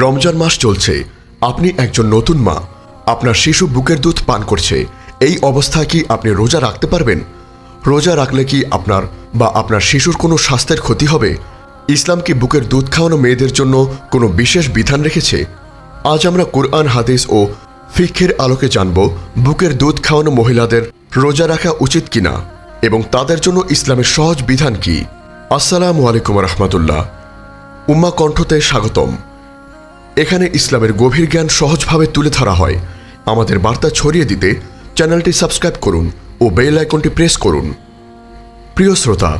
রমজান মাস চলছে। আপনি একজন নতুন মা। আপনার শিশু বুকের দুধ পান করছে। এই অবস্থায় কি আপনি রোজা রাখতে পারবেন? রোজা রাখলে কি আপনার বা আপনার শিশুর কোনো স্বাস্থ্যের ক্ষতি হবে? ইসলাম কি বুকের দুধ খাওয়ানো মেয়েদের জন্য কোনো বিশেষ বিধান রেখেছে? আজ আমরা কোরআন, হাদিস ও ফিক্ষের আলোকে জানব, বুকের দুধ খাওয়ানো মহিলাদের রোজা রাখা উচিত কিনা এবং তাদের জন্য ইসলামের সহজ বিধান কি? আসসালামু আলাইকুম রহমতুল্লাহ। উম্মা কণ্ঠতে স্বাগতম। এখানে ইসলামের গভীর জ্ঞান সহজভাবে তুলে ধরা হয়। আমাদের বার্তা ছড়িয়ে দিতে চ্যানেলটি সাবস্ক্রাইব করুন ও বেল আইকনটি প্রেস করুন। প্রিয় শ্রোতা,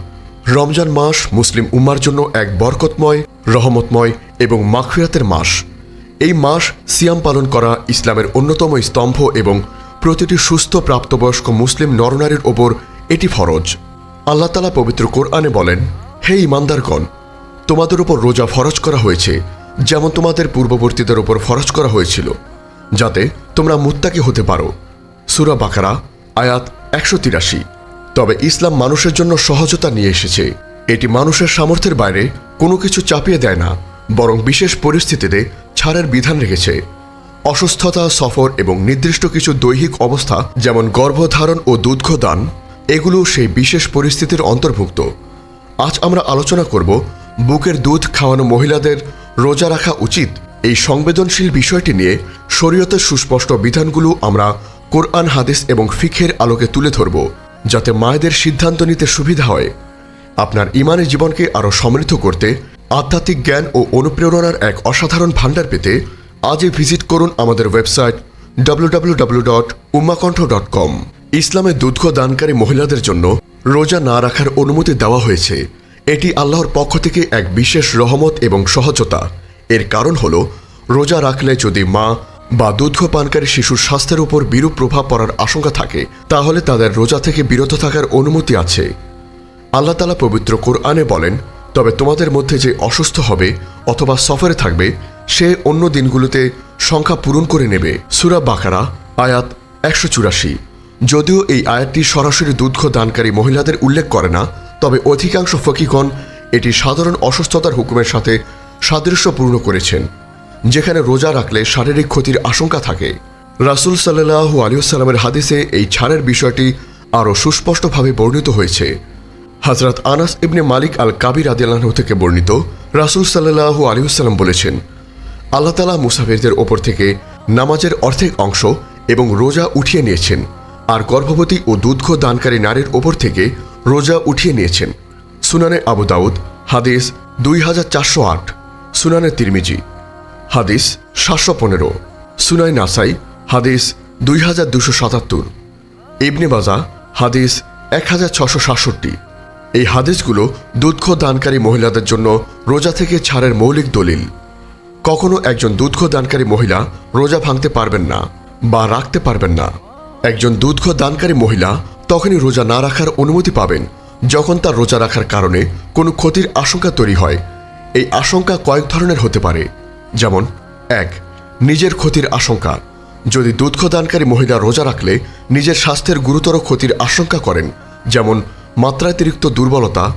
রমজান মাস মুসলিম উম্মার জন্য এক বরকতময়, রহমতময় এবং মাখফিরাতের মাস। এই মাস সিয়াম পালন করা ইসলামের অন্যতম স্তম্ভ এবং প্রতিটি সুস্থ প্রাপ্তবয়স্ক মুসলিম নরনারীর ওপর এটি ফরজ। আল্লাহ তালা পবিত্র কোরআনে বলেন, হে ইমানদারগণ, তোমাদের উপর রোজা ফরজ করা হয়েছে। যেমন তোমাদের পূর্ববর্তীদের ওপর ফরজ করা হয়েছিল, যাতে তোমরা মুত্তাকি হতে পারো। সুরা বাকারা, আয়াত একশো তিরাশি। তবে ইসলাম মানুষের জন্য সহজতা নিয়ে এসেছে। এটি মানুষের সামর্থ্যের বাইরে কোনো কিছু চাপিয়ে দেয় না, বরং বিশেষ পরিস্থিতিতে ছাড়ের বিধান রেখেছে। অসুস্থতা, সফর এবং নির্দিষ্ট কিছু দৈহিক অবস্থা, যেমন গর্ভধারণ ও দুগ্ধদান, এগুলো সেই বিশেষ পরিস্থিতির অন্তর্ভুক্ত। আজ আমরা আলোচনা করব বুকের দুধ খাওয়ানো মহিলাদের রোজা রাখা উচিত এই সংবেদনশীল বিষয়টি নিয়ে শরীয়তের সুস্পষ্ট বিধানগুলো আমরা কোরআন, হাদিস এবং ফিখের আলোকে তুলে ধরব, যাতে মায়েদের সিদ্ধান্ত নিতে সুবিধা হয়। আপনার ইমানের জীবনকে আরও সমৃদ্ধ করতে আধ্যাত্মিক জ্ঞান ও অনুপ্রেরণার এক অসাধারণ ভাণ্ডার পেতে আজই ভিজিট করুন আমাদের ওয়েবসাইট www.ummakontho.com ইসলামে দুধ দানকারী মহিলাদের জন্য রোজা না রাখার অনুমতি দেওয়া হয়েছে। এটি আল্লাহর পক্ষ থেকে এক বিশেষ রহমত এবং সহজতা। এর কারণ হল, রোজা রাখলে যদি মা বা দুধ পানকারী শিশুর স্বাস্থ্যের উপর বিরূপ প্রভাব পড়ার আশঙ্কা থাকে, তাহলে তাদের রোজা থেকে বিরত থাকার অনুমতি আছে। আল্লাহ তালা পবিত্র কোরআনে বলেন, তবে তোমাদের মধ্যে যে অসুস্থ হবে অথবা সফরে থাকবে, সে অন্য দিনগুলোতে সংখ্যা পূরণ করে নেবে। সুরা বাকারা, আয়াত একশো চুরাশি। যদিও এই আয়াতটি সরাসরি দুধ দানকারী মহিলাদের উল্লেখ করে না তবে অধিকাংশ ফকিগণ এটি সাধারণ অসুস্থতার হুকুমের সাথে সাদৃশ্যপূর্ণ করেছেন, যেখানে রোজা রাখলে শারীরিক ক্ষতির আশঙ্কা থাকে। রাসুল সাল্লাহু আলিউসাল্লামের হাদিসে এই ছাড়ের বিষয়টি আরও সুস্পষ্টভাবে বর্ণিত হয়েছে। হজরত আনাস ইবনে মালিক আল কাবির আদিল্লাহ থেকে বর্ণিত রাসুল সাল্লাহু আলিউসাল্লাম বলেছেন, আল্লাহ তালা মুসাফিরদের ওপর থেকে নামাজের অর্ধেক অংশ এবং রোজা উঠিয়ে নিয়েছেন, আর গর্ভবতী ও দুধ দানকারী নারীর ওপর থেকে রোজা উঠিয়ে নিয়েছেন। সুনানে আবু দাউদ, হাদিস দুই হাজার চারশো আট, সুনানে তিরমিজি, হাদিস সাতশো পনেরো, সুনাই নাসাই, হাদিস দুই হাজার দুশো সাতাত্তর, ইবনে বাজা হাদিস এক হাজার ছশো সাতষট্টি। এই হাদিসগুলো দুধ দানকারী মহিলাদের জন্য রোজা থেকে ছাড়ের মৌলিক দলিল। কখনো একজন দুধ দানকারী মহিলা রোজা ভাঙতে পারবেন না বা রাখতে পারবেন না। একজন দুধ দানকারী মহিলা তখনই রোজা না রাখার অনুমতি পাবেন। যখন তার রোজা রাখার কারণে কোনো ক্ষতির আশঙ্কা তৈরি হয়, এই আশঙ্কা কয়েক ধরনের হতে পারে। যেমন, এক, নিজের ক্ষতির আশঙ্কা। যদি দুধদানকারী মহিলা রোজা রাখলে নিজের স্বাস্থ্যের গুরুতর ক্ষতির আশঙ্কা করেন, যেমন মাত্রাতিরিক্ত দুর্বলতা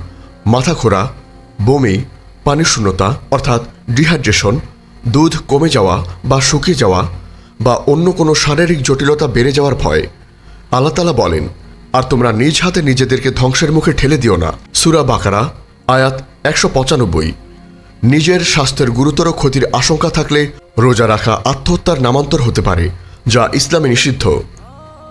মাথা খোরা বমি পানিশূন্যতা অর্থাৎ ডিহাইড্রেশন, দুধ কমে যাওয়া বা শুকিয়ে যাওয়া বা অন্য কোনো শারীরিক জটিলতা বেড়ে যাওয়ার ভয়। আল্লাহ তালা বলেন আর তোমরা নিজ হাতে নিজেদেরকে ধ্বংসের মুখে ঠেলে দিও না। সুরা বাকারা, আয়াত একশো পঁচানব্বই। নিজের স্বাস্থ্যের গুরুতর ক্ষতির আশঙ্কা থাকলে রোজা রাখা আত্মহত্যার নামান্তর হতে পারে, যা ইসলামে নিষিদ্ধ।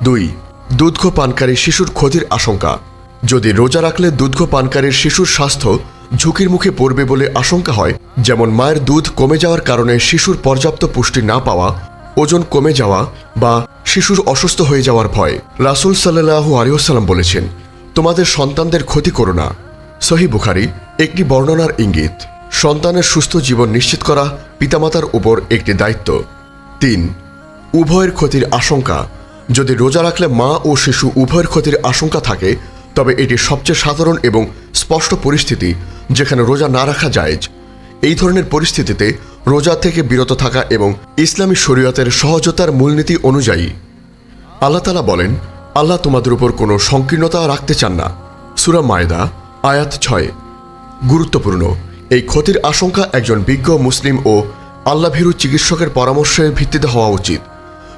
দুই দুধ পানকারী শিশুর ক্ষতির আশঙ্কা। যদি রোজা রাখলে দুধ পানকারীর শিশুর স্বাস্থ্য ঝুঁকির মুখে পড়বে বলে আশঙ্কা হয়, যেমন মায়ের দুধ কমে যাওয়ার কারণে শিশুর পর্যাপ্ত পুষ্টি না পাওয়া, ওজন কমে যাওয়া বা শিশুর অসুস্থ হয়ে যাওয়ার ভয় রাসুল সাল্লাহু আলিয়াল্লাম বলেছেন, তোমাদের সন্তানদের ক্ষতি করো না। সহি বুখারি, একটি বর্ণনার ইঙ্গিত, সন্তানের সুস্থ জীবন নিশ্চিত করা পিতামাতার উপর একটি দায়িত্ব। তিন, উভয়ের ক্ষতির আশঙ্কা, যদি রোজা রাখলে মা ও শিশু উভয়ের ক্ষতির আশঙ্কা থাকে, তবে এটি সবচেয়ে সাধারণ এবং স্পষ্ট পরিস্থিতি যেখানে রোজা না রাখা যায় এই ধরনের পরিস্থিতিতে রোজা থেকে বিরত থাকা এবং ইসলামী শরীয়তের সহজতার মূলনীতি অনুযায়ী, আল্লাহ তালা বলেন, আল্লাহ তোমাদের উপর কোনো সংকীর্ণতা রাখতে চান না। সুরা মায়দা, আয়াত ছয়। গুরুত্বপূর্ণ, এই ক্ষতির আশঙ্কা একজন বিজ্ঞ মুসলিম ও আল্লাভীরু চিকিৎসকের পরামর্শের ভিত্তিতে হওয়া উচিত।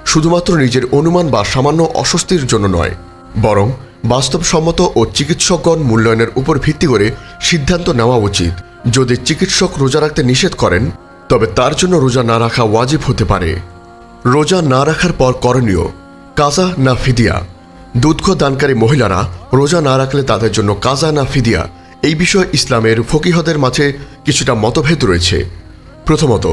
শুধুমাত্র নিজের অনুমান বা সামান্য অস্বস্তির জন্য নয়, বরং বাস্তবসম্মত ও চিকিৎসকগণ মূল্যায়নের উপর ভিত্তি করে সিদ্ধান্ত নেওয়া উচিত। যদি চিকিৎসক রোজা রাখতে নিষেধ করেন তবে তার জন্য রোজা না রাখা ওয়াজিব হতে পারে। রোজা না রাখার পর করণীয়, কাজা না ফিদিয়া। দুধখ দানকারী মহিলারা রোজা না রাখলে তাদের জন্য কাজা না ফিদিয়া। এই বিষয়ে ইসলামের ফকিহদের মাঝে কিছুটা মতভেদ রয়েছে। প্রথমত,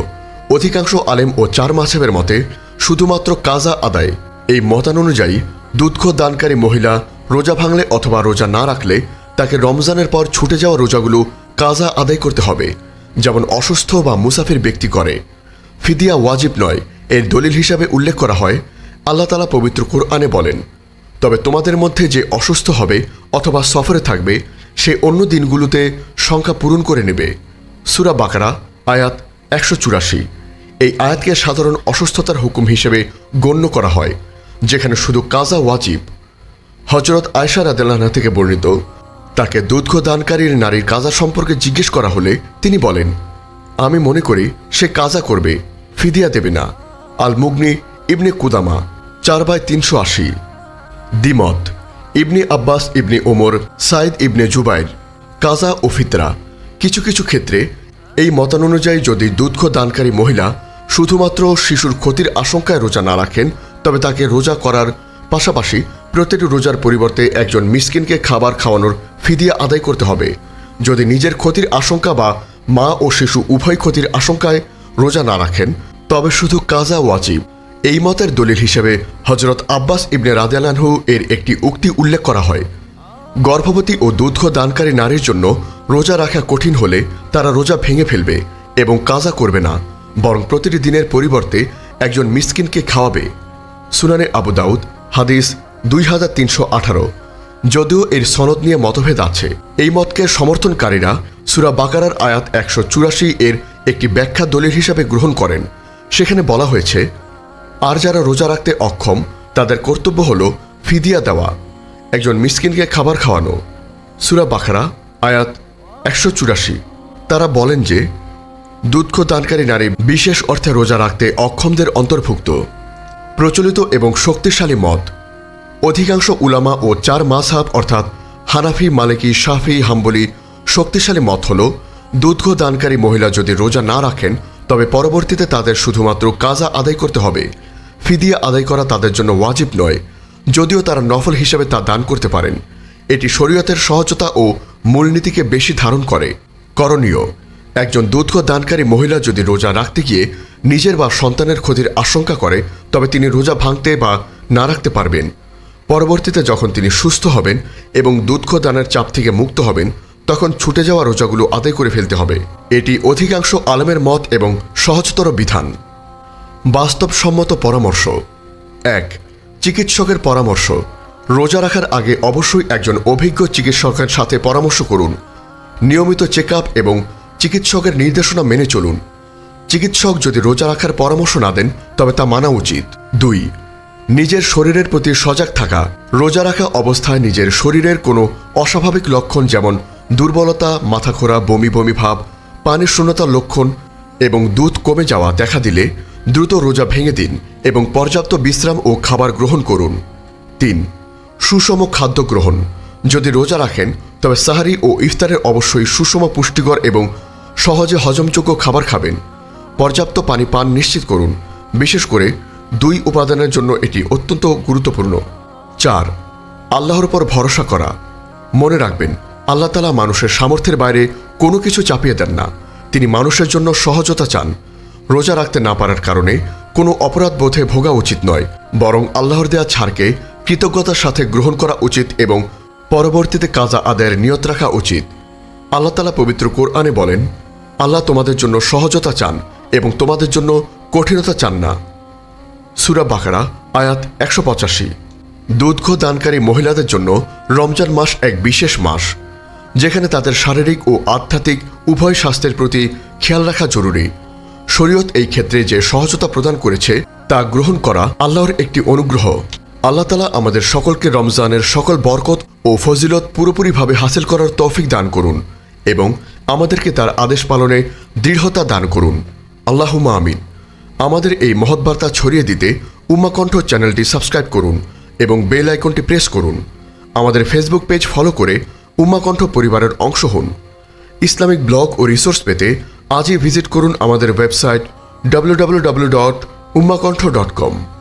অধিকাংশ আলেম ও চার মাছেবের মতে শুধুমাত্র কাজা আদায়। এই মতানুযায়ী দুধখ দানকারী মহিলা রোজা ভাঙলে অথবা রোজা না রাখলে তাকে রমজানের পর ছুটে যাওয়া রোজাগুলো কাজা আদায় করতে হবে। যেমন অসুস্থ বা মুসাফির ব্যক্তি করে। ফিদিয়া ওয়াজিব নয়, এর দলিল হিসাবে উল্লেখ করা হয়, আল্লাহ তালা পবিত্র কোরআনে বলেন, তবে তোমাদের মধ্যে যে অসুস্থ হবে অথবা সফরে থাকবে, সে অন্য দিনগুলোতে সংখ্যা পূরণ করে নেবে। সুরা বাকারা, আয়াত একশো চুরাশি। এই আয়াতকে সাধারণ অসুস্থতার হুকুম হিসেবে গণ্য করা হয়, যেখানে শুধু কাজা ওয়াজিব। হজরত আয়সা রাদেলানা থেকে বর্ণিত তাকে দুধ দানকারীর নারীর কাজা সম্পর্কে জিজ্ঞেস করা হলে তিনি বলেন, আমি মনে করি সে কাজা করবে, ফিদিয়া দেবে না। আল মুগনি ইবনে কুদামা, চার বাই তিনশো আশি। দিমত ইবনে আব্বাস, ইবনে ওমর সাইদ ইবনে জুবাইর। কাজা ও ফিতরা, কিছু কিছু ক্ষেত্রে এই মতানুযায়ী যদি দুধ দানকারী মহিলা শুধুমাত্র শিশুর ক্ষতির আশঙ্কায় রোজা না রাখেন, তবে তাকে রোজা করার পাশাপাশি প্রতিটি রোজার পরিবর্তে একজন মিসকিনকে খাবার খাওয়ানোর ফিদিয়া আদায় করতে হবে। যদি নিজের ক্ষতির আশঙ্কা বা মা ও শিশু উভয় ক্ষতির আশঙ্কায় রোজা না রাখেন, তবে শুধু কাজা ওয়াজিব। এই মতের দলিল হিসেবে হজরত আব্বাস ইবনে রাদিয়ালানহু এর একটি উক্তি উল্লেখ করা হয়। গর্ভবতী ও দুধ দানকারী নারীর জন্য রোজা রাখা কঠিন হলে তারা রোজা ভেঙে ফেলবে এবং কাজা করবে না, বরং প্রতিটি দিনের পরিবর্তে একজন মিসকিনকে খাওয়াবে। সুনানে আবু দাউদ হাদিস দুই হাজার তিনশো আঠারো। যদিও এর সনদ নিয়ে মতভেদ আছে, এই মতকে সমর্থনকারীরা সুরা বাকারার আয়াত একশো চুরাশি এর একটি ব্যাখ্যা দলিল হিসাবে গ্রহণ করেন। সেখানে বলা হয়েছে, আর যারা রোজা রাখতে অক্ষম, তাদের কর্তব্য হল ফিদিয়া দেওয়া, একজন মিসকিনকে খাবার খাওয়ানো। সুরা বাখারা আয়াত একশো চুরাশি। তারা বলেন যে দুধখ দানকারী নারী বিশেষ অর্থে রোজা রাখতে অক্ষমদের অন্তর্ভুক্ত। প্রচলিত এবং শক্তিশালী মত। অধিকাংশ উলামা ও চার মাসহাব অর্থাৎ হানাফি, মালিকি, শাফি, হাম্বলি শক্তিশালী মত হল দুধ দানকারী মহিলা যদি রোজা না রাখেন, তবে পরবর্তীতে তাদের শুধুমাত্র কাজা আদায় করতে হবে। ফিদিয়া আদায় করা তাদের জন্য ওয়াজিব নয়, যদিও তারা নফল হিসেবে তা দান করতে পারেন। এটি শরীয়তের সহজতা ও মূলনীতিকে বেশি ধারণ করে। করণীয় একজন দুধ দানকারী মহিলা যদি রোজা রাখতে গিয়ে নিজের বা সন্তানের ক্ষতির আশঙ্কা করে, তবে তিনি রোজা ভাঙতে বা না রাখতে পারবেন। পরবর্তীতে যখন তিনি সুস্থ হবেন এবং দুধ দানের চাপ থেকে মুক্ত হবেন, তখন ছুটে যাওয়া রোজাগুলো আদায় করে ফেলতে হবে। এটি অধিকাংশ আলমের মত এবং সহজতর বিধান। বাস্তবসম্মত পরামর্শ। এক, চিকিৎসকের পরামর্শ। রোজা রাখার আগে অবশ্যই একজন অভিজ্ঞ চিকিৎসকের সাথে পরামর্শ করুন। নিয়মিত চেক এবং চিকিৎসকের নির্দেশনা মেনে চলুন। চিকিৎসক যদি রোজা রাখার পরামর্শ না দেন, তবে তা মানা উচিত। দুই, নিজের শরীরের প্রতি সজাগ থাকা। রোজা রাখা অবস্থায় নিজের শরীরের কোনো অস্বাভাবিক লক্ষণ যেমন দুর্বলতা মাথা খোরা বমি বমি ভাব, পানির শূন্যতার লক্ষণ এবং দুধ কমে যাওয়া দেখা দিলে দ্রুত রোজা ভেঙে দিন এবং পর্যাপ্ত বিশ্রাম ও খাবার গ্রহণ করুন। তিন, সুষম খাদ্য গ্রহণ। যদি রোজা রাখেন, তবে সাহারি ও ইফতারের অবশ্যই সুষম, পুষ্টিকর এবং সহজে হজমযোগ্য খাবার খাবেন। পর্যাপ্ত পানি পান নিশ্চিত করুন। বিশেষ করে দুই উপাদানের জন্য এটি অত্যন্ত গুরুত্বপূর্ণ। চার, আল্লাহর উপর ভরসা করা। মনে রাখবেন, আল্লাহ তালা মানুষের সামর্থ্যের বাইরে কোনো কিছু চাপিয়ে দেন না। তিনি মানুষের জন্য সহজতা চান। রোজা রাখতে না পারার কারণে কোনো অপরাধ বোধে ভোগা উচিত নয়, বরং আল্লাহর দেয়া ছাড়কে কৃতজ্ঞতার সাথে গ্রহণ করা উচিত এবং পরবর্তীতে কাজা আদায়ের নিয়ত রাখা উচিত। আল্লাহ তালা পবিত্র কোরআনে বলেন, আল্লাহ তোমাদের জন্য সহজতা চান এবং তোমাদের জন্য কঠিনতা চান না। সুরা বাকারা, আয়াত একশো পঁচাশি। দুধঘ দানকারী মহিলাদের জন্য রমজান মাস এক বিশেষ মাস, যেখানে তাদের শারীরিক ও আধ্যাত্মিক উভয় স্বাস্থ্যের প্রতি খেয়াল রাখা জরুরি। শরীয়ত এই ক্ষেত্রে যে সহজতা প্রদান করেছে, তা গ্রহণ করা আল্লাহর একটি অনুগ্রহ। আল্লাহ তালা আমাদের সকলকে রমজানের সকল বরকত ও ফজিলত পুরোপুরিভাবে হাসিল করার তৌফিক দান করুন এবং আমাদেরকে তার আদেশ পালনে দৃঢ়তা দান করুন। আল্লাহুমা আমিন। আমাদের এই মহৎ বার্তা ছড়িয়ে দিতে উম্মাকণ্ঠ চ্যানেলটি সাবস্ক্রাইব করুন এবং বেল আইকনটি প্রেস করুন। আমাদের ফেসবুক পেজ ফলো করে উম্মাকণ্ঠ পরিবারের অংশ হন। ইসলামিক ব্লগ ও রিসোর্স পেতে আজই ভিজিট করুন আমাদের ওয়েবসাইট www.ummakontho.com